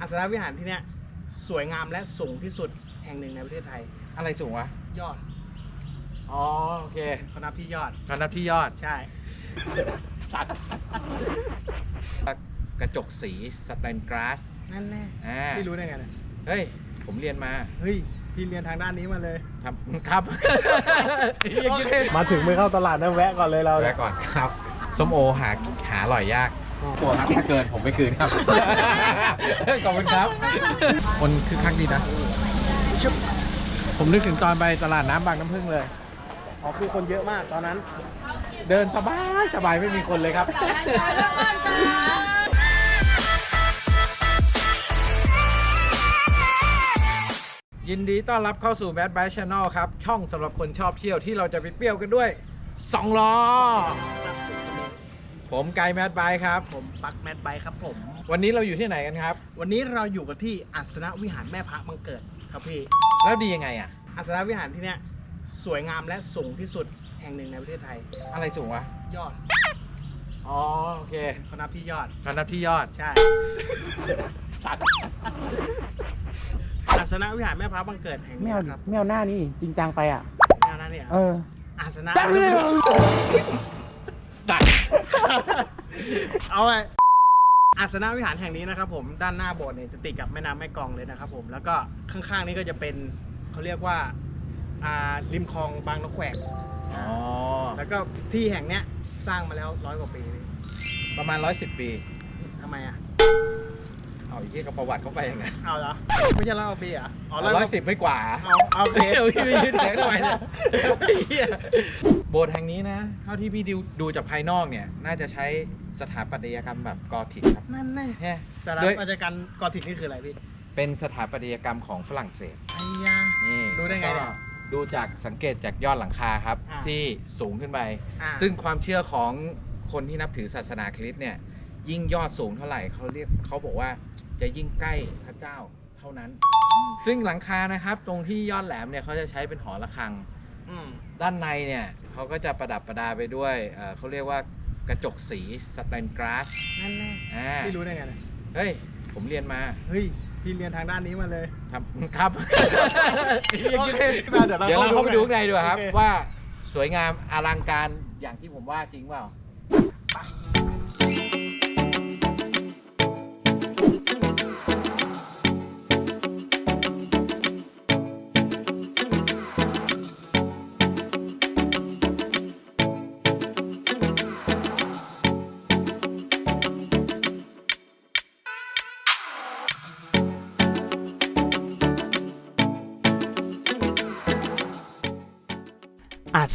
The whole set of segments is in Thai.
อัศนวิหารที่เนี้ยสวยงามและสูงที่สุดแห่งหนึ่งในประเทศไทย อะไรสูงวะ ยอดอ๋อโอเคเขานับที่ยอดตอนนับที่ยอด ใช่ สัตว์กระจกสีสแตนกราสนั่นแน่อ่าพี่รู้ได้ไงเนี่ยเฮ้ย ผมเรียนมาเฮ้ยพี่เรียนทางด้านนี้มาเลยทำครับ มาถึงไม่เข้าตลาดนะแวะก่อนเลยเรา แวะก่อนครับ ส้มโอหาหาอร่อยยาก ตัวครับถ้าเกินผมไม่คืนครับ ขอบคุณครับ คนคึกคักดีนะผมนึกถึงตอนไปตลาดน้ำบางน้ำพึ่งเลย อ๋อคือคนเยอะมากตอนนั้น เดินสบายสบายไม่มีคนเลยครับ ยินดีต้อนรับเข้าสู่ Bad Bike Channel ครับ ช่องสำหรับคนชอบเที่ยวที่เราจะไปเปรี้ยวกันด้วย 2 ล้อ ผมไกด์แมดไบครับ ผมปักแมทไบค์ครับผม วันนี้เราอยู่ที่ไหนกันครับ วันนี้เราอยู่กันที่อัศนวิหารแม่พระบังเกิดครับพี่ แล้วดียังไงอะ อัศนวิหารที่เนี้ยสวยงามและสูงที่สุดแห่งหนึ่งในประเทศไทย อะไรสูงวะ ยอดอ๋อโอเคเขานับที่ยอด ตอนนับที่ยอด ใช่ สัตว์อัศนวิหารแม่พระบังเกิดแห่งไม่นี้เอานะครับไม่เอาหน้านี่จริงจังไปอะ แนวนั้นเนี่ยเออ อาสนะ สัตว์ เอาไว้อาสนะวิหารแห่งนี้นะครับผมด้านหน้าโบสถ์เนี่ยจะติดกับแม่น้ำแม่กลองเลยนะครับผมแล้วก็ข้างๆนี้ก็จะเป็นเขาเรียกว่าอ่าริมคลองบางนกแขวกอ๋อ แล้วก็ที่แห่งเนี้ยสร้างมาแล้วร้อยกว่าปีเลยประมาณ 110 ปี ทำไมอะ เอาอีกที่กับประวัติเข้าไปยังไงเอาเหรอไม่ใช่ร้อยกว่าปีเหรอะอ๋อร้อยสิบไม่กว่า เอาเอาโอเค เดี๋ยวพี่ไปยืนแถงทำไมเนี่ยไอ้เหี้ยโบสถ์แห่งนี้นะ เท่าที่พี่ดูดูจากภายนอกเนี่ย น่าจะใช้สถาปัตยกรรมแบบกอธิกครับนั่นแน่แฮะแต่ละด้วยปัจจัยการกอถิกนี่คืออะไรพี่เป็นสถาปัตยกรรมของฝรั่งเศส ไอ้ยา นี่ดูได้ไงเนี่ยแล้วก็ดูจากสังเกตจากยอดหลังคาครับ อ่าที่สูงขึ้นไป อ่า ซึ่งความเชื่อของคนที่นับถือศาสนาคริสต์เนี่ย ยิ่งยอดสูงเท่าไหร่เขาเรียกเขาบอกว่า จะยิ่งใกล้พระเจ้าเท่านั้น ซึ่งหลังคานะครับ ตรงที่ยอดแหลมเนี่ยเขาจะใช้เป็นหอระฆัง อืมด้านในเนี่ยเขาก็จะประดับประดาไปด้วยเอ่อเขาเรียกว่ากระจกสีสแตนกราสนั่นแน่อ่าพี่รู้ได้ไงเนี่ยเฮ้ย ผมเรียนมาเฮ้ย พี่เรียนทางด้านนี้มาเลยทำครับ โอเคเดี๋ยวเราเดี๋ยวเราเข้าไปดูหข้างในดูครับ โอเคว่าสวยงามอลังการอย่างที่ผมว่าจริงเปล่าอา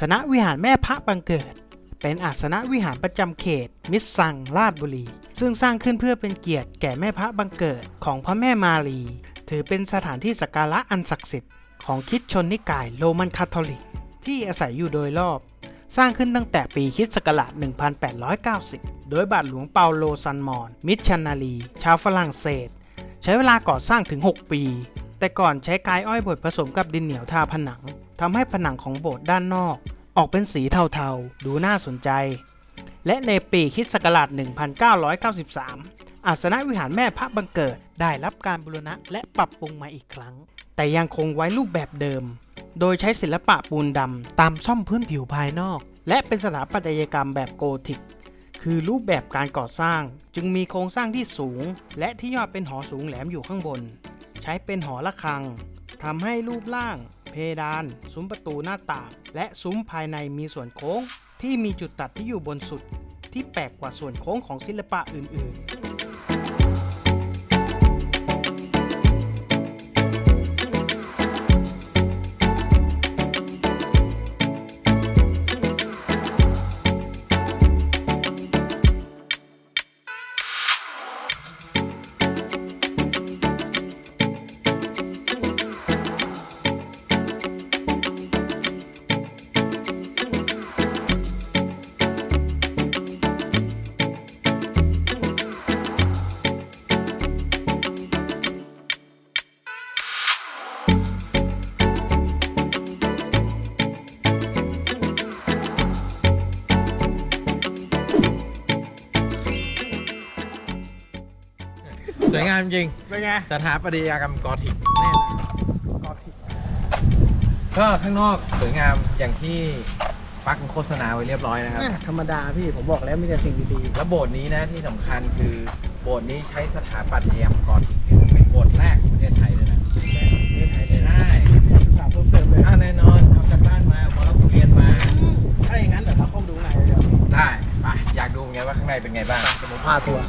สนะวิหารแม่พระบังเกิด เป็นอาสนะวิหารประจำเขต มิตรสังราชบุรี ซึ่งสร้างขึ้นเพื่อเป็นเกียรติแก่แม่พระบังเกิดของพระแม่มารี ถือเป็นสถานที่สักการะอันศักดิ์สิทธิ์ของคิดชนนิกายโรมันคาทอลิก ที่อาศัยอยู่โดยรอบ สร้างขึ้นตั้งแต่ปีคริสต์ศักราช 1890 โดยบาทหลวงเปาโลซันมอน มิชชันนารี ชาวฝรั่งเศส ใช้เวลาก่อสร้างถึง 6 ปี แต่ก่อนใช้กายอ้อยบดผสมกับดินเหนียวทาผนังทำให้ผนังของโบสถ์ด้านนอก ออกเป็นสีเทาๆ ดูน่าสนใจ และในปีคิศักราช1993 อาสนะวิหารแม่พระบังเกิดได้รับการบูรณะและปรับปรุงมาอีกครั้ง แต่ยังคงไว้รูปแบบเดิม โดยใช้ศิลปะปูนดำตามซ่อมพื้นผิวภายนอก และเป็นสถาปัตยกรรมแบบโกธิกคือรูปแบบการก่อสร้างจึงมีโครงสร้างที่สูง และที่ยอดเป็นหอสูงแหลมอยู่ข้างบน ใช้เป็นหอระฆังทำให้รูปร่าง เพดาน ซุ้มประตูหน้าต่างและซุ้มภายในมีส่วนโค้ง ที่มีจุดตัดที่อยู่บนสุด ที่แปลกกว่าส่วนโค้งของศิลปะอื่นๆ จริง เป็นไงสถาปัตยกรรมกอธิกแน่นอนกอทิก็ข้างนอกสวยงามอย่างที่ปักโฆษณาไว้เรียบร้อยนะครับอะธรรมดาพี่ผมบอกแล้วมีแต่สิ่งดีแล้วโบสถ์นี้นะที่สำคัญคือโบสถ์นี้ใช้สถาปัตยกรรมกอธิกเนี่ยเป็นโบสถ์แรกของประเทศไทยเลยนะๆแน่นอนประเทศไทยใช่ได้ศึกษาเพิ่มเติมเลยอะแน่นอนทำจากบ้านมาเพราะเราเรียนมา ถ้าอย่างนั้นเดี๋ยวเราเข้าไปดูข้างในเลยเดี๋ยวได้ไปอยากดูไงว่าข้างในเป็นไงบ้างเดี๋ยวผมพาทัวร์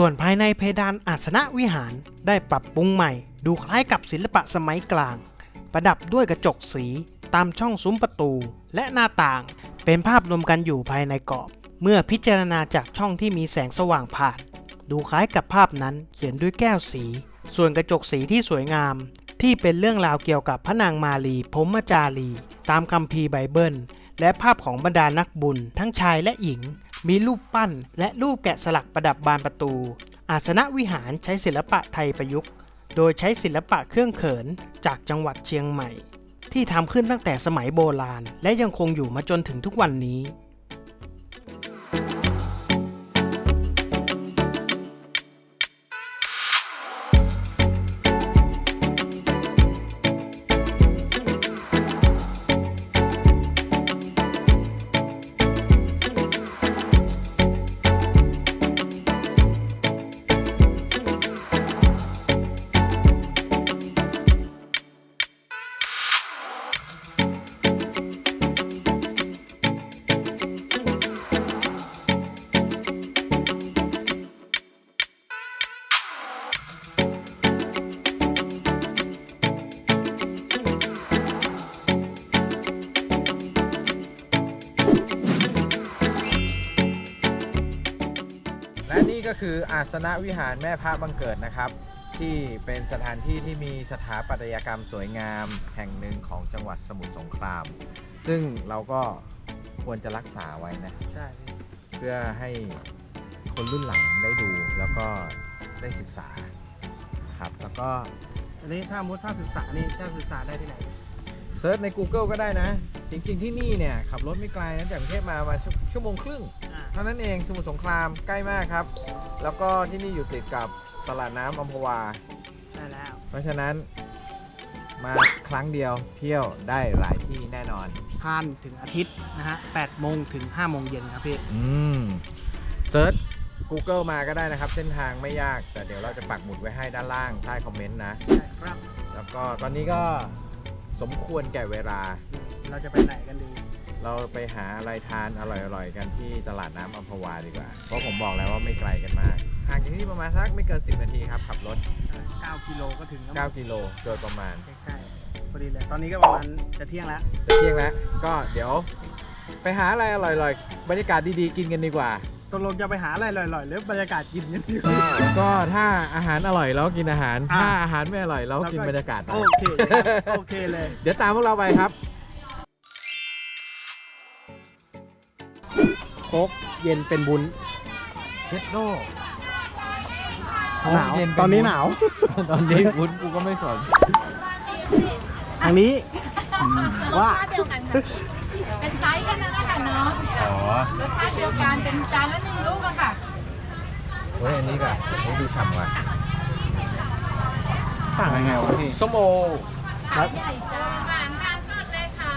ส่วนภายในเพดานอาสนะวิหารได้ปรับปรุงใหม่ ดูคล้ายกับศิลปะสมัยกลาง ประดับด้วยกระจกสีตามช่องซุ้มประตูและหน้าต่าง เป็นภาพรวมกันอยู่ภายในกรอบ เมื่อพิจารณาจากช่องที่มีแสงสว่างผ่าน ดูคล้ายกับภาพนั้นเขียนด้วยแก้วสี ส่วนกระจกสีที่สวยงาม ที่เป็นเรื่องราวเกี่ยวกับพระนางมารีพมจารี ตามคัมภีร์ไบเบิล และภาพของบรรดานักบุญทั้งชายและหญิง มีรูปปั้น และรูปแกะสลักประดับบานประตู อาสนะวิหารใช้ศิลปะไทยประยุกต์ โดยใช้ศิลปะเครื่องเขินจากจังหวัดเชียงใหม่ ที่ทำขึ้นตั้งแต่สมัยโบราณ และยังคงอยู่มาจนถึงทุกวันนี้ ออาสนะวิหารแม่พระบังเกิดนะครับ ที่เป็นสถานที่ที่มีสถาปัตยกรรมสวยงามแห่งหนึ่งของจังหวัดสมุทรสงคราม ซึ่งเราก็ควรจะรักษาไว้นะ ใช่เพื่อให้คนรุ่นหลังได้ดูแล้วก็ได้ศึกษาครับแล้วก็อันนี้ถ้ามุดถ้าศึกษานี่ถ้าศึกษาได้ที่ไหน เซิร์ชใน Google ก็ได้นะ จริงๆที่นี่เนี่ย ขับรถไม่ไกลนะจากกรุงเทพมาประมาณชั่วชั่วโมงครึ่ง อ่า เท่านั้นเองสมุทรสงครามใกล้มากครับ แล้วก็ที่นี่อยู่ติดกับตลาดน้ำอัมพวา ใช่แล้ว เพราะฉะนั้นมาครั้งเดียวเที่ยวได้หลายที่แน่นอน พานถึงอาทิตย์นะฮะ8โมงถึง5โมงเย็นครับพี่ อืมเซิร์ช Google มาก็ได้นะครับ เส้นทางไม่ยากแต่เดี๋ยวเราจะปักหมุดไว้ให้ด้านล่างใต้คอมเมนต์นะ ใช่ครับ แล้วก็ตอนนี้ก็สมควรแก่เวลา เราจะไปไหนกันดี เราไปหาอะไรทานอร่อยๆ กันที่ตลาดน้ำอัมพวาดีกว่า เพราะผมบอกแล้วว่าไม่ไกลกันมาก ห่างจากที่นี่ประมาณสักไม่เกิน 10 นาทีครับ ขับรถ 9กิโลก็ถึงแล้ว9กิโลโดยประมาณ ใกล้ๆพอดีเลย ตอนนี้ก็ประมาณจะเที่ยงแล้ว จะเที่ยงแล้ว ก็เดี๋ยว ไปหาอะไรอร่อยๆ บรรยากาศดีๆ กินกันดีกว่าตกลงจะไปหาอะไรอร่อยๆหรือบรรยากาศกินกันดีก็ถ้าอาหารอร่อยเราก็กินอาหารอ่าถ้าอาหารไม่อร่อยเราก็กินบรรยากาศไปโอเคครับโอเคเลย เดี๋ยวตามพวกเราไปครับ โค้กเย็นเป็นบุญเช็ดโดหนาวตอนนี้หนาว ตอนนี้วุ้นกูก็ไม่สนทางนี้ว่ารสชาติเดียวกันค่ะเป็นไซส์กันนั่นแหละค่ะน้องอ๋อรสชาติเดียวกันเป็นจานละหนึ่งลูกอะค่ะเฮ้ยอันนี้แบบนี่ดูฉ่ำว่ะต่างยังไงวะพี่ส้มโอขาวใหญ่จ้าหวานทานสดเลยค่ะ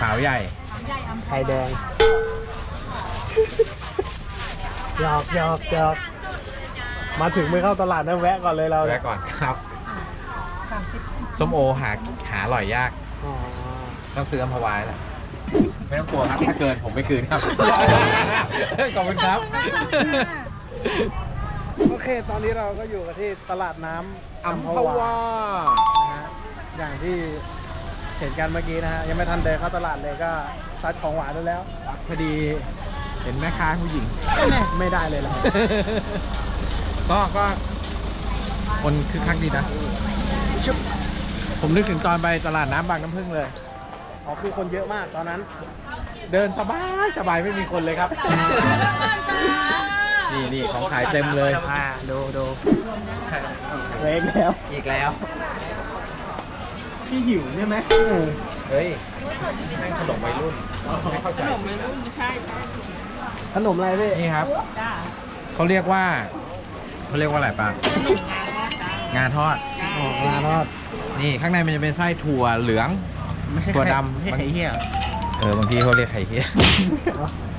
ขาวใหญ่ขาวใหญ่อำไข่แดง หยอกหยอกหยอกมาถึงไม่เข้าตลาดนะแวะก่อนเลยเราแวะก่อนครับ ส้มโอหาหาอร่อยยาก อ๋อต้องซื้ออัมพวาแหละไม่ต้องกลัวครับ ถ้าเกินผมไม่คืนครับ ขอบคุณครับ โอเค ตอนนี้เราก็อยู่กันที่ตลาดน้ำอัมพววานะฮะอย่างที่เห็นกันเมื่อกี้นะฮะยังไม่ทันเดินเข้าตลาดเลยก็ซัดของหวานได้แล้ว พอดี เห็นแม่ค้าผู้หญิงแน่ไม่ได้เลยเราก็ก็คนคือคักดีนะชุบผมนึกถึงตอนไปตลาดน้ำบางน้ำพึ่งเลย อ๋อคือคนเยอะมากตอนนั้น เดินสบายสบายไม่มีคนเลยครับ นี่นี่ของขายเต็มเลยอ่าดูดูเวกแล้ว อีกแล้ว พี่หิวใช่ไหมเฮ้ยแม่งขนมวัยรุ่นไม่เข้าใจขนมวัยรุ่นใช่ใช่ ขนมอะไรพี่นี่ครับจ้าเขาเรียกว่าเขาเรียกว่าอะไรปะขนมงาทอดจ้างาทอดอ๋อลาทอด นี่ข้างในมันจะเป็นไส้ถั่วเหลือง ไม่ใช่ถั่วไข่ดำไม่ใช่ไข่เหี้ยเออบางทีเขาเรียกไข่เฮีย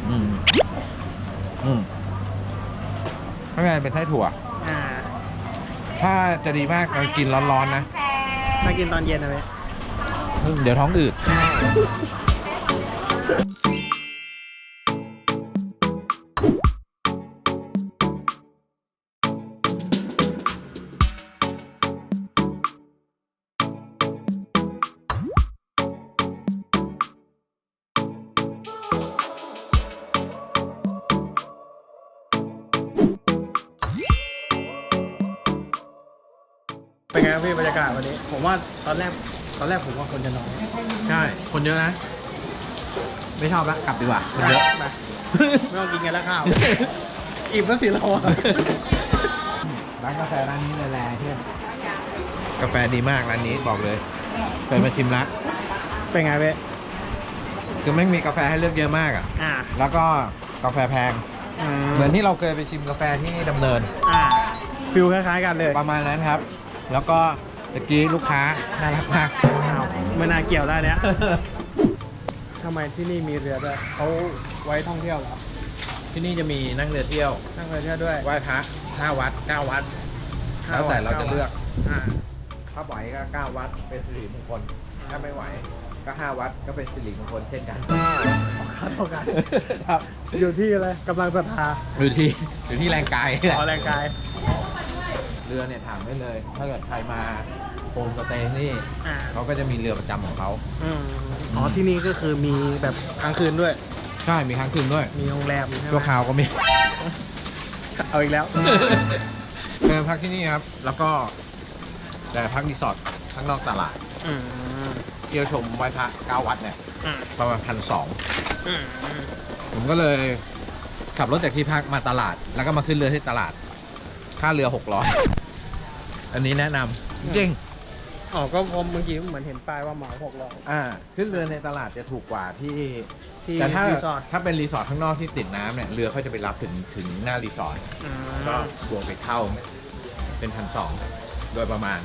อืมอืมข้างในเป็นไส้ถั่ว อ่าถ้าจะดีมากเรากินร้อนๆนะมากินตอนเย็นนะพี่เดี๋ยวท้องอืด ผมว่าตอนแรกตอนแรกผมว่าคนจะน้อยใช่ คนเยอะนะ ไม่ชอบละกลับดีกว่า คนเยอะ ไปไม่ต้องกินกันแล้วข้าวอิ่มแล้วสิเราอะร้านกาแฟร้านนี้แรงๆเพื่อนกาแฟดีมากร้านนี้บอกเลยเคยมาชิมละเป็นไงพี่คือไม่งมีกาแฟให้เลือกเยอะมากอะ อ่าแล้วก็กาแฟแพง เหมือนที่เราเคยไปชิมกาแฟที่ดำเนิน อ่าฟิลคล้ายๆกันเลย ประมาณนั้นครับ แล้วก็ ตะกี้ลูกค้าน่ารักมากอ้าวไม่น่าเกี่ยวได้เนี่ยทำไมที่นี่มีเรือด้วยเขาไว้ท่องเที่ยวเหรอที่นี่จะมีนั่งเรือเที่ยวนั่งเรือเที่ยวด้วยไหว้พระห้าวัดเก้าวัดแล้วแต่เราจะเลือกอ่าถ้าไหวก็เก้าวัดเป็นสิริมงคลถ้าไม่ไหวก็ห้าวัดก็เป็นสิริมงคลเช่นกันค่าเท่ากันครับอยู่ที่อะไรกำลังศรัทธาอยู่ที่อยู่ที่แรงกายขอแรงกาย เรือเนี่ยถามได้เลย ถ้าเกิดใครมาโฮมสเตย์นี่อ่าเขาก็จะมีเรือประจำของเขา อืมอ๋อที่นี่ก็คือมีแบบค้างคืนด้วย ใช่มีค้างคืนด้วยมีโรงแรมใช่ไหมตัวคราวก็มี เอาอีกแล้วเดินพักที่นี่ครับ แล้วก็แต่พักรีสอร์ทข้างนอกตลาดอืมเที่ยวชมไหว้พระเก้าวัดเนี่ย อืมประมาณพันสองอืมผมก็เลยขับรถจากที่พักมาตลาด แล้วก็มาขึ้นเรือที่ตลาด ค่าเรือหกร้อย อันนี้แนะนำจริงอ๋อก็ผมเมื่อกี้เหมือนเห็นป้ายว่าเหมาหกร้อยอ่าขึ้นเรือในตลาดจะถูกกว่าที่ที่แต่ถ้ารีสอร์ทถ้าเป็นรีสอร์ทข้างนอกที่ติดน้ำเนี่ยเรือเขาจะไปรับถึงถึงหน้ารีสอร์ทอืมก็บวกไปเท่าเป็นพันสองโดยประมาณ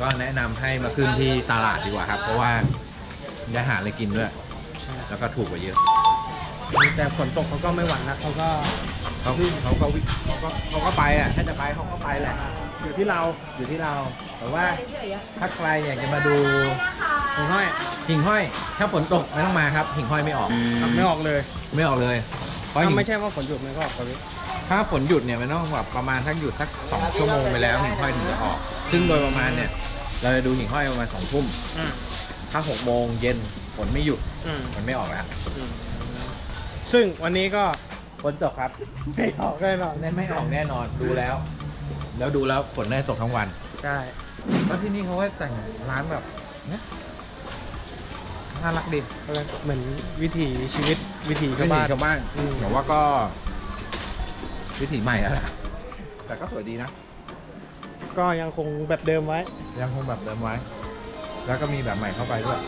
ก็แนะนำให้มาขึ้นที่ตลาดดีกว่าครับ เพราะว่าได้หาอะไรกินด้วยใช่แล้วก็ถูกกว่าเยอะ แต่ฝนตกเขาก็ไม่หวั่นนะเขาก็เขาเขาก็วิเขาก็เขาก็ไปอะถ้าจะไปเขาก็ไปแหละ อยู่ที่เราอยู่ที่เรา แต่ว่าถ้าใครอยากจะมาดูผมห้อยหิ่งห้อย ถ้าฝนตกไม่ต้องมาครับหิ่งห้อยไม่ออกทำไม่ออกเลยไม่ออกเลยเพราะถ้าหิ่งไม่ใช่ว่าฝนหยุดมันก็ออกไปพี่ถ้าฝนหยุดเนี่ยมันต้องแบบประมาณทักหยุดสักสองชั่วโมงไปแล้วหิ่งห้อยถึงจะออก ซึ่งโดยประมาณเนี่ยเราจะดูหิ่งห้อยประมาณสองทุ่มอืมถ้าหกโมงเย็นฝนไม่หยุดอืมมันไม่ออกแล้วอืมซึ่งวันนี้ก็ฝนตกครับไม่ออกแน่นอนไม่ออกแน่นอนดูแล้ว แล้วดูแล้วฝนได้ตกทั้งวัน ใช่แล้วที่นี่เขาก็แต่งร้านแบบเนี่ยน่ารักดีเหมือนวิถีชีวิตวิถีวิชาวถีบ้านชาวบ้านอืม แต่ว่าก็ วิถีใหม่แล้วล่ะ แต่ก็สวยดีนะ ก็ยังคงแบบเดิมไว้ ยังคงแบบเดิมไว้ แล้วก็มีแบบใหม่เข้าไปด้วย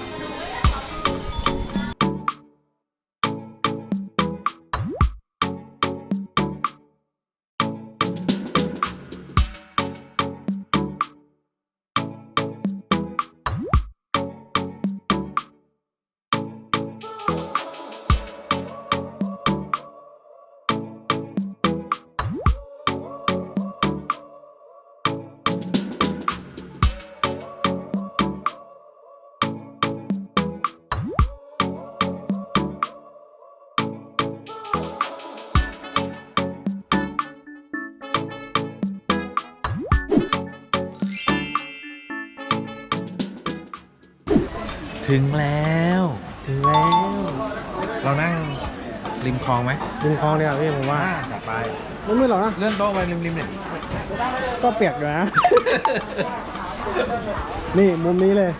ถึงแล้ว ถึงแล้วเรานั่งริมคลองไหมริมคลองเนี่ยพี่ผมว่าจัดไปไม่มืดหรอกนะเลื่อนโต๊ะไปริมๆเนี่ยก็เปียกอยู่นะ นี่มุมนี้เลย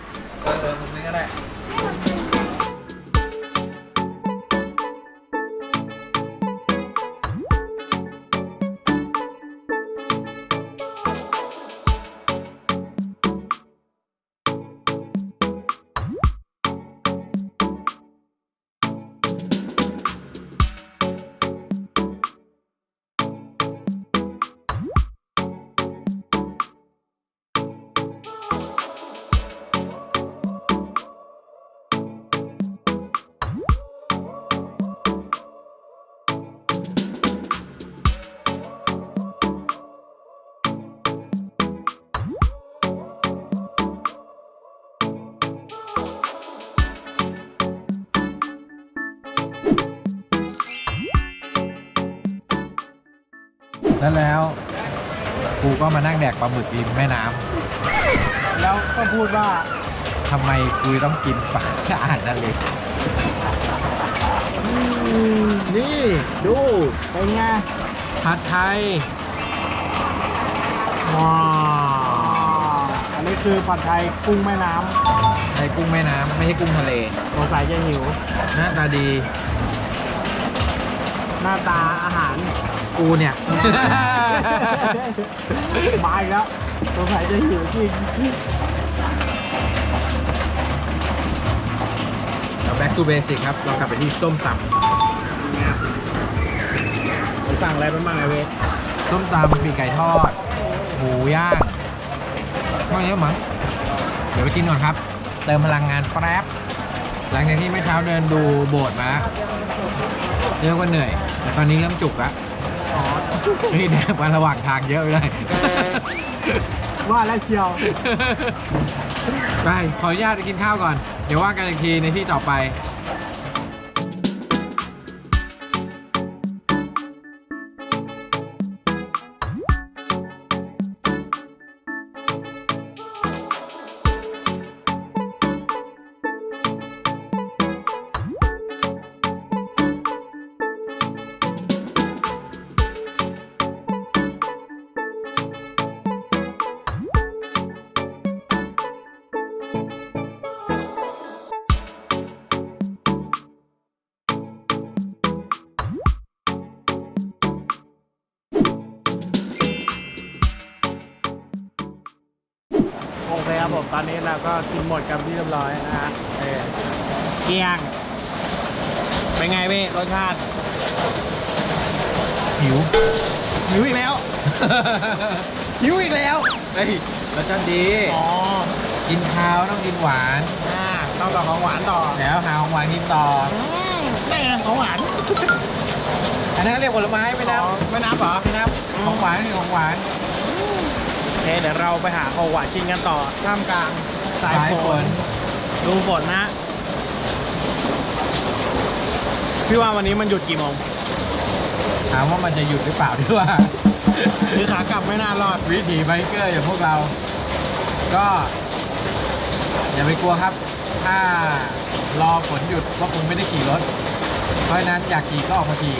แล้วแล้วกูก็มานั่งแดกปลาหมึกริมแม่น้ำแล้วก็พูดว่าทำไมกูต้องกินปลาอาหารทะเลนี่ ดูเป็นไงผัดไทยว้าอันนี้คือผัดไทยกุ้งแม่น้ไทยกุ้งแม่น้ำไม่ใช่กุ้งทะเลำสงสัยจะหิว หน้าตาดี หน้าตาอาหาร กูเนี่ย มาอีกแล้วสงสัยจะหิวจริงเรา back to basic ครับ เรากลับไปที่ส้มตผมสั่งอะไรไปบ้างไอเวทำส้มตำมีไก่ทอด หมูย่างไม่เยอะมั้งเดี๋ยวไปกินก่อนครับ เติมพลังงานแป๊บ หลังจากที่เมื่อเช้าเดินดูโบสถ์มาแล้วเรียกว่าเหนื่อย แต่ตอนนี้เริ่มจุกแล้วอ๋อ นี่แดกมาระหว่างทางเยอะไปเลยว่าแล้วเชียว ไป ขออนุญาตไปกินข้าวก่อน เดี๋ยวว่ากันอีกทีในที่ต่อไป เป็นไงเว้ยรสชาติหิวหิวอีกแล้ว หิวอีกแล้วเฮ้ยรสชาติดีอ๋อกินข้าวต้องกินหวานอ่าต้องต่อของหวานต่อแล้วหาของหวานกินต่ออืมนี่ไงของหวานอันนั้นเรียกผลไม้ไม่นับอ๋อไม่นับเหรอไม่นับของหวานคือของหวานโอเคเดี๋ยวเราไปหาของหวานกินกันต่อท่ามกลางสายสายฝฝนนดูฝนนะ พี่ว่าวันนี้มันหยุดกี่โมงถามว่ามันจะหยุดหรือเปล่าที่ว่า คือขากลับไม่น่ารอด วิถีไบเกอร์อย่างพวกเรา ก็ อย่าไปกลัวครับ ถ้ารอฝนหยุดก็คงไม่ได้ขี่รถ เพราะฉะนั้นอยากขี่ก็ออกมาขี่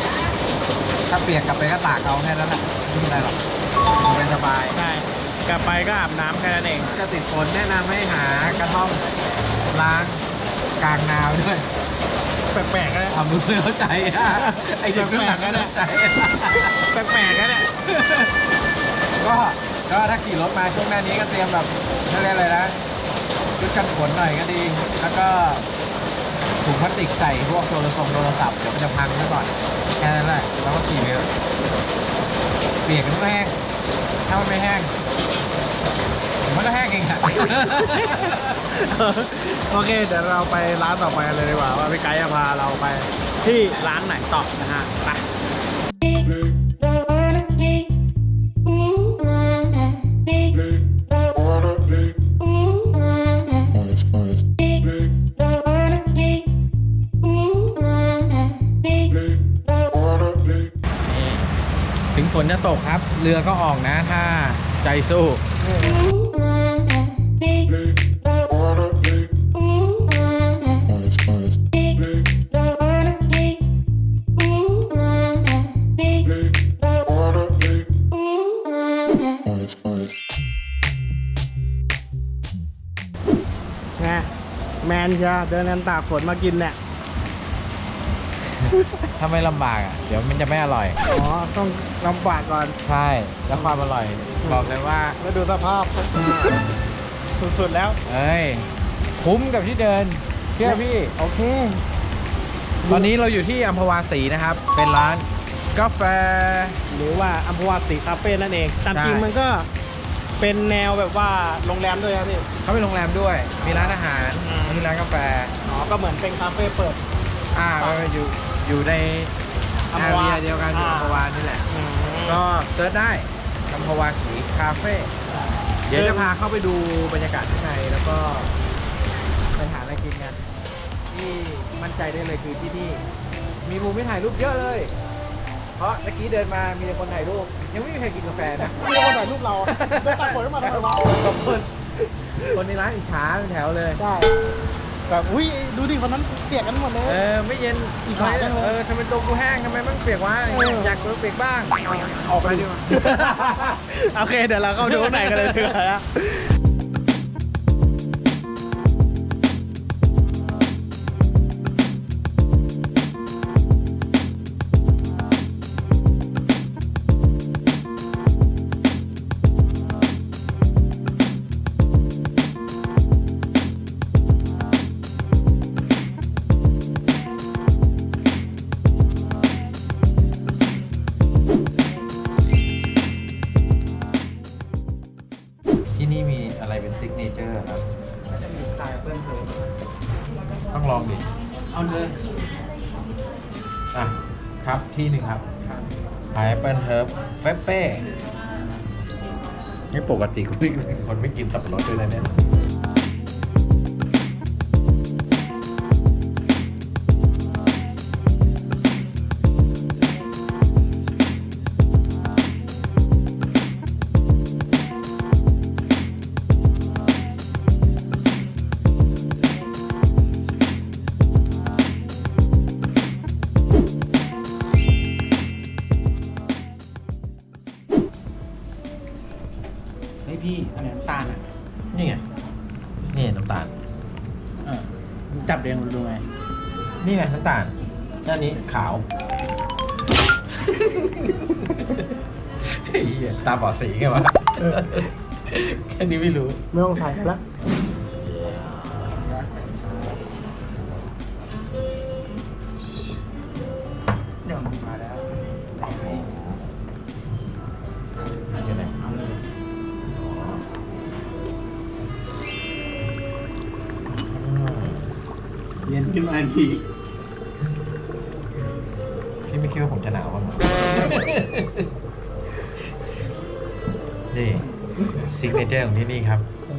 ถ้าเปียกกลับไปก็ตากเอาแค่นั้นแหละไม่มีอะไรหรอกสบายสบาย ใช่กลับไปก็อาบน้ำแค่นั้นเอง จะติดฝนแนะนำให้หากระท่อมล้างกลางนาไว้ด้วย แปลกๆก็ได้ ทำรู้ไม่เข้าใจอะไอ้เด็กข้างหลังก็เข้าใจแปลกๆก็ได้ ก็ก็ถ้าขี่รถมาช่วงหน้านี้ก็เตรียมแบบเขาเรียกอะไรนะชุดกันฝนหน่อยก็ดี แล้วก็ถุงพลาสติกใส่พวกโทรศัพท์โทรศัพท์เดี๋ยวมันจะพังซะก่อนแค่นั้นแหละแล้วก็ขี่ไปเถอะเปียกมันก็แห้ง ถ้ามันไม่แห้ง มันก็แห้งเองอะ โอเค เดี๋ยวเราไปร้านต่อไปเลยดีกว่าว่าพี่ไกด์จะพาเราไปที่ร้านไหนต่อนะฮะไป ถึงฝนจะตกครับ เรือก็ออกนะถ้าใจสู้ เชียเดินกันตากฝนมากินเนี่ย ถ้าไม่ลำบากอะ เดี๋ยวมันจะไม่อร่อย อ๋อ ต้องลำบากก่อน ใช่ แล้วความอร่อย บอกเลยว่า แล้วดูสภาพ สุดๆแล้ว เอ้ย คุ้มกับที่เดิน เชื่อพี่ โอเค ตอนนี้เราอยู่ที่อัมพวาสีนะครับ เป็นร้านกาแฟ หรือว่าอัมพวาสีคาเฟ่นั่นเอง ตามใช่จริงมันก็ เป็นแนวแบบว่าโรงแรมด้วยครับพี่ เขาเป็นโรงแรมด้วย มีร้านอาหารอืม มีร้านกาแฟ อ๋อ ก็เหมือนเป็นคาเฟ่เปิด อ่าก็อยู่อยู่ในอัมแอพวาเรียเดียวกันอยู่อ่า อัมพวานี่แหละ อืม ก็เซิร์ชได้อัมพวาสีคาเฟ่เดี๋ยวจะพาเข้าไปดูบรรยากาศข้างในแล้วก็ไปหาอะไรกินกันที่มั่นใจได้เลยคือที่นี่ มีมุมให้ถ่ายรูปเยอะเลย เพราะเมื่อกี้เดินมามีแต่คนถ่ายรูปยังไม่มีใครกินกาแฟนะมีคนถ่ายรูปเราไม่ตัดผลมาทำไมวะขอบคนคนในร้านอิจฉาเป็นแถวเลยใช่แบบอุ้ยดูดิคนนั้นเปียกกันหมดเลยเออไม่เย็นอิจฉาจังเลยเออทำไมตัวกูแห้งทำไมมันเปียกวะเอออยากตัวเปียกบ้างออกไปดีกว่าโอเคเดี๋ยวเราเข้าดูข้างในกันเลยดีกว่านะ ปกติกูเป็นคนไม่กินสับปะรดด้วยนะเนี่ย พี่อันนี้น้ำตาลอะนี่ไง นี่น้ำตาล เออจับเรียงรู้ไงนี่ไงน้ำตาลด้านนี้ขาวเฮ้ยตาบอดสีไงวะ แค่นี้ไม่รู้ ไม่ต้องใส่แล้ว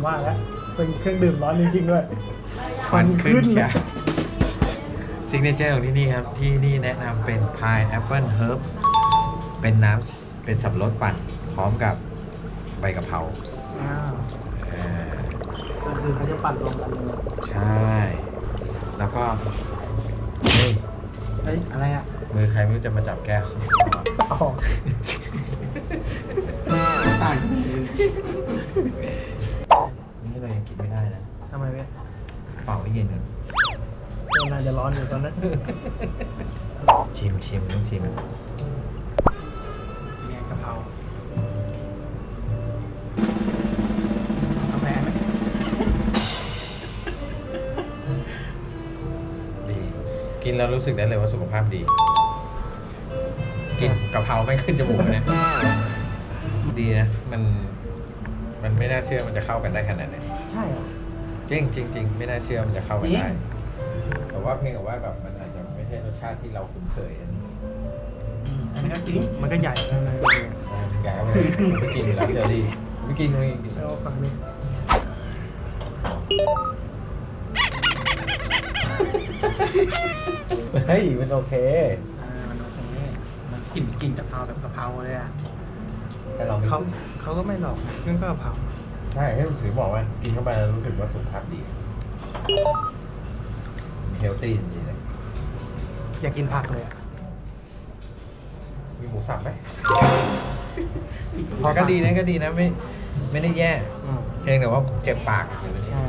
ว่าแล้วเป็นเครื่องดื่มร้อนจริงๆด้วยควันขึ้นเลเชียยซิกเนเจอร์ของที่นี่ครับ ที่นี่แนะนำเป็นพายแอปเปิลเฮิร์บเป็นน้ำเป็นสับปะรดปั่น พร้อมกับใบกะเพราอ้าวอ่าก็คือเขาจะปั่นรวมกันเลยใช่ แล้วก็เฮ้ยเฮ้ยอะไรอะมือใครไม่รู้จะมาจับแก้วอ๋อต่าง นี่เรายังกินไม่ได้นะ ทำไมเว้ย เป่าให้เย็นก่อนตัวน่าจะร้อนอยู่ตอนนั้นชิมชิมต้องชิมเนี่ยกะเพราเอาแพ้ไหมดี กินแล้วรู้สึกได้เลยว่าสุขภาพดี กินกะเพราไม่ขึ้นจมูกเลยนะดีนะ มัน มันไม่น่าเชื่อมันจะเข้ากันได้ขนาดไหนใช่เหรอ จริงจริงจริงไม่น่าเชื่อมันจะเข้ากันจริได้งแต่ว่าเพียงแต่ว่าแบบมันอาจจะไม่ใช่รสชาติที่เราคุ้นเคยอันนี้อืมอันนี้ก็จริง มันก็ใหญ่แล้วนะแกเอาไปไม่กินแล้วเจอรี่ไม่กินไม่กินเอาฝั่งนี้เฮ้ยมันโอเคอ่ามันโอเคมันกลิ่นกลิ่นกะเพราแบบกะเพราเลยอะแต่ลองเขาเขาก็ไม่หลอกเรื่องก็กะเพรา ใช่ให้ถือบอกว่ากินเข้าไปแล้วรู้สึกว่าสุขภาพดีเฮลตี้จริงๆเลยอยากกินผักเลยอะมีหมูสับไหมพอก็ดีนะก็ดีนะไม่ไม่ได้แย่อืมเพียงแต่ว่าเจ็บปากอยู่นี่ อ่า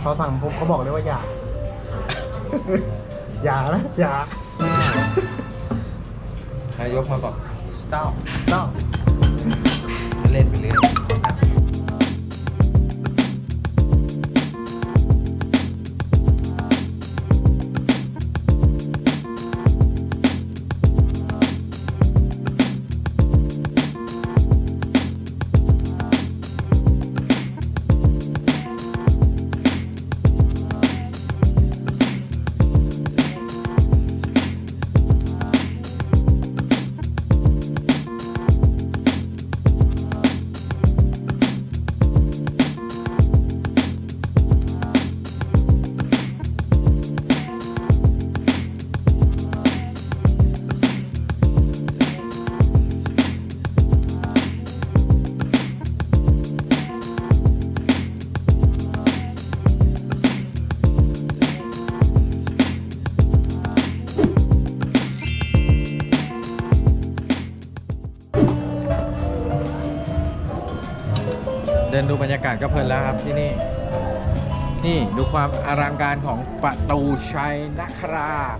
เขาสั่งปุ๊บเขาบอกเลยว่าอย่า อย่านะอย่านายกมาบอก stop ต้อง นดูบรรยากาศก็เพลินแล้วครับที่นี่ นี่ดูความอลังการของประตูชัยนคราช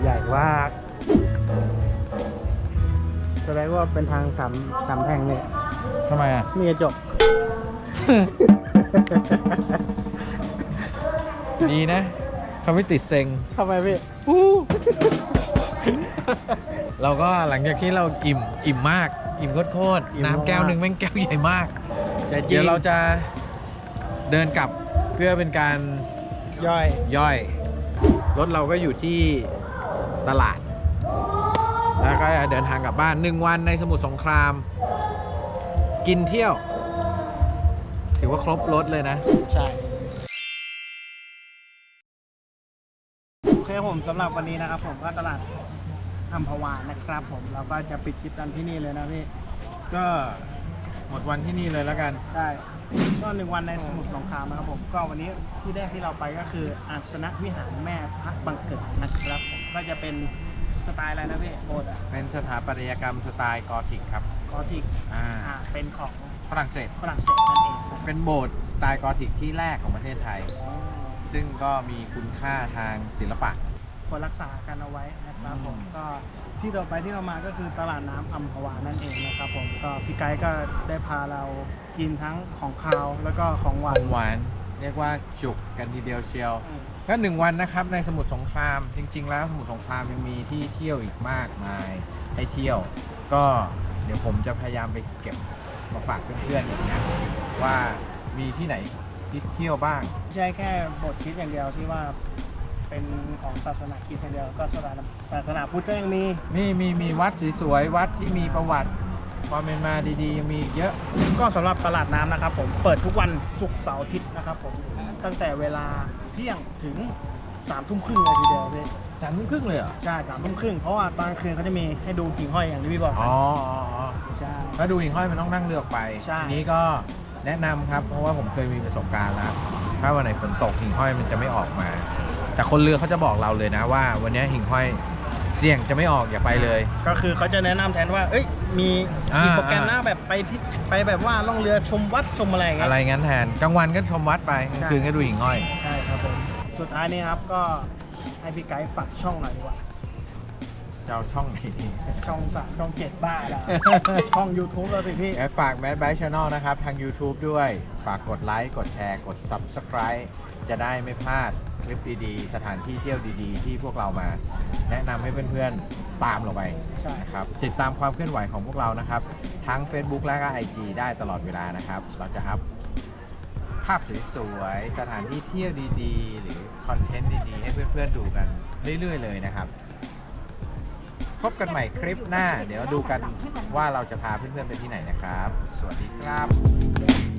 ใหญ่มากแสดงว่าเป็นทางสามสามแพร่งเนี่ยทำไมอะ มีกระจก ดีนะเขาไม่ติดเซ็ง ทำไมพี่ เราก็หลังจากที่เราอิ่มอิ่มมาก อิ่มโคตรอิ่มๆน้ำแก้วหนึ่งแม่งแก้วใหญ่มากจะจริงเดี๋ยวเราจะเดินกลับเพื่อเป็นการย่อยย่อย รถเราก็อยู่ที่ตลาด แล้วก็เดินทางกลับบ้านหนึ่งวันในสมุทรสงคราม กินเที่ยว ถือว่าครบรถเลยนะ ใช่ ผมสำหรับวันนี้นะครับ ผมก็ตลาดอัมพวานะครับ ผมเราก็จะปิดคลิปกันที่นี่เลยนะพี่ก็หมดวันที่นี่เลยแล้วกัน ได้ก็หนึ่งวันในสมุทรสงครามนะครับผมก็วันนี้ที่แรกที่เราไปก็คืออาสนะวิหารแม่พระบังเกิดนะครับผมก็จะเป็นสไตล์อะไรนะพี่โบสถ์อะเป็นสถาปัตยกรรมสไตล์กอธิกครับ กอธิกอ่า อ่าเป็นของฝรั่งเศส ฝรั่งเศสนั่นเองนะครับเป็นโบสถ์สไตล์กอธิกที่แรกของประเทศไทย ซึ่งก็มีคุณค่าทางศิลปะ ควรรักษากันเอาไว้นะครับผมก็ที่เราไปที่เรามาก็คือตลาดน้ำอัมพวานั่นเองนะครับผมก็พี่ไกด์ก็ได้พาเรากินทั้งของคาวแล้วก็ของหวาขนองหวาน เรียกว่าจุกกันทีเดียวเชียว อืม ก็หนึ่งวันนะครับในสมุทรสงคราม จริง ๆ แล้วสมุทรสงครามยังมีที่เที่ยวอีกมากมายให้เที่ยว ก็เดี๋ยวผมจะพยายามไปเก็บมาฝากเพื่อนๆอีกนะว่ามีที่ไหนที่เที่ยวบ้าง ไม่ใช่แค่บทคิดอย่างเดียวที่ว่า เป็นของศาสนาคริสต์อย่างเดียวก็ศาสนาศาสนาพุทธก็ยังมีมีมีมีวัดสวยๆวัดที่มีประวัติความเป็นมาดีๆยังมีอีกเยอะ ก็สำหรับตลาดน้ำนะครับผมเปิดทุกวันศุกร์เสาร์อาทิตย์นะครับผมตั้งแต่เวลาเที่ยงถึงสามทุ่มครึ่งเลยทีเดียวพี่สามทุ่มครึ่งเลยเหรอใช่สามทุ่มครึ่งเพราะว่าตอนกลางคืนเขาจะมีให้ดูหิ่งห้อยอย่างที่พี่บอกอ๋ออ๋ออ๋อใช่ ถ้าดูหิ่งห้อยมันต้องนั่งเรือออกไปใช่ทีนี้ก็แนะนำครับ เพราะว่าผมเคยมีประสบการณ์แล้ว ถ้าวันไหนฝนตกหิ่งห้อยมันจะไม่ออกมา แต่คนเรือเขาจะบอกเราเลยนะว่า วันนี้หิ่งห้อยเสี่ยงจะไม่ออกอย่าไปเลย ก็คือเขาจะแนะนำแทนว่า เอ้ย มีอ่ามี มีโปรแกรมหน้าแบบไปที่ไปแบบว่าล่องเรือชมวัดชมอะไรอย่างเงี้อะย ไรงั้นแทนกลางวันก็ชมวัดไปกลางคืนก็ดูหิ่งห้อย ใช่ครับผม สุดท้ายนี้ครับก็ให้พี่ไกด์ฝากช่องหน่อยดีกว่า เจ้าช่องอีกทีช่องสามช่องเจ็ดบ้าแล้ว ช่อง YouTube เราสิพี่แอดฝาก Mad b y Channel นะครับ ทาง YouTube ด้วย ฝากกดไลค์ กดแชร์ กด Subscribe จะได้ไม่พลาดคลิปดีๆ สถานที่เที่ยวดีๆ ที่พวกเรามา แนะนำให้เพื่อนๆตามเราไปใช่ นะครับติดตามความเคลื่อนไหวของพวกเรานะครับ ทั้ง Facebook และก็ IG ได้ตลอดเวลานะครับ เราจะอัพภาพสวยๆ สถานที่เที่ยวดีๆ หรือคอนเทนต์ดีๆ ให้เพื่อนๆดูกันเรื่อยๆ เลยนะครับ พบกันใหม่คลิปหน้า เดี๋ยวดูกันว่าเราจะพาเพื่อนๆไปที่ไหนนะครับ สวัสดีครับ